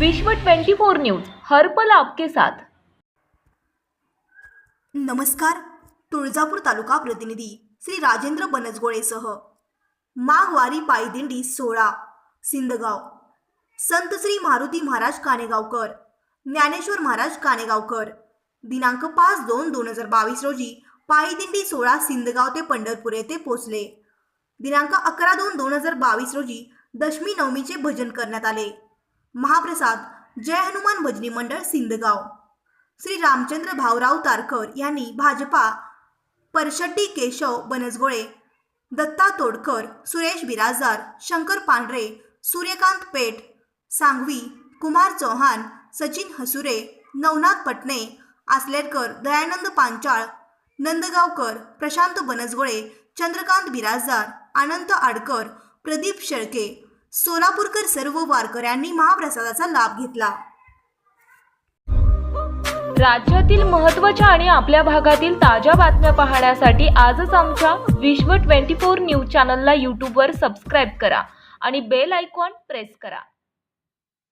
विश्व 24 न्यूज हरपल आपके साथ. नमस्कार तुळजापूर तालुका प्रतिनिधी श्री राजेंद्र बनसगोळेसह माघवारी पायदिंडी सोळा सिंदगाव. संत श्री मारुती महाराज कानेगावकर ज्ञानेश्वर महाराज कानेगावकर. दिनांक पाच दोन दोन हजार बावीस रोजी पायदिंडी सोळा सिंदगाव ते पंढरपूर येथे पोचले दिनांक अकरा दोन दोन हजार बावीस रोजी दशमी नवमीचे भजन करण्यात आले. महाप्रसाद जय हनुमान भजनी मंडळ सिंदगाव. श्री रामचंद्र भाऊराव तारकर यांनी भाजपा परशड्डी केशव बनसगोळे दत्ता तोडकर सुरेश बिराजदार शंकर पांढरे सूर्यकांत पेठ सांगवी कुमार चौहान सचिन हसुरे नवनाथ पटणे आसलेरकर दयानंद पांचाळ नंदगावकर प्रशांत बनसगोळे चंद्रकांत बिराजदार अनंत आडकर प्रदीप शेळके सोलापूरकर सर्व वारकऱ्यांनी महाप्रसादाचा लाभ घेतला. राज्यातील महत्त्वाच्या आणि आपल्या भागातील ताज्या बातम्या पाहण्यासाठी आजच आमच्या विश्व 24 न्यूज चॅनलला यूट्यूबवर सबस्क्राईब करा आणि बेल आयकॉन प्रेस करा.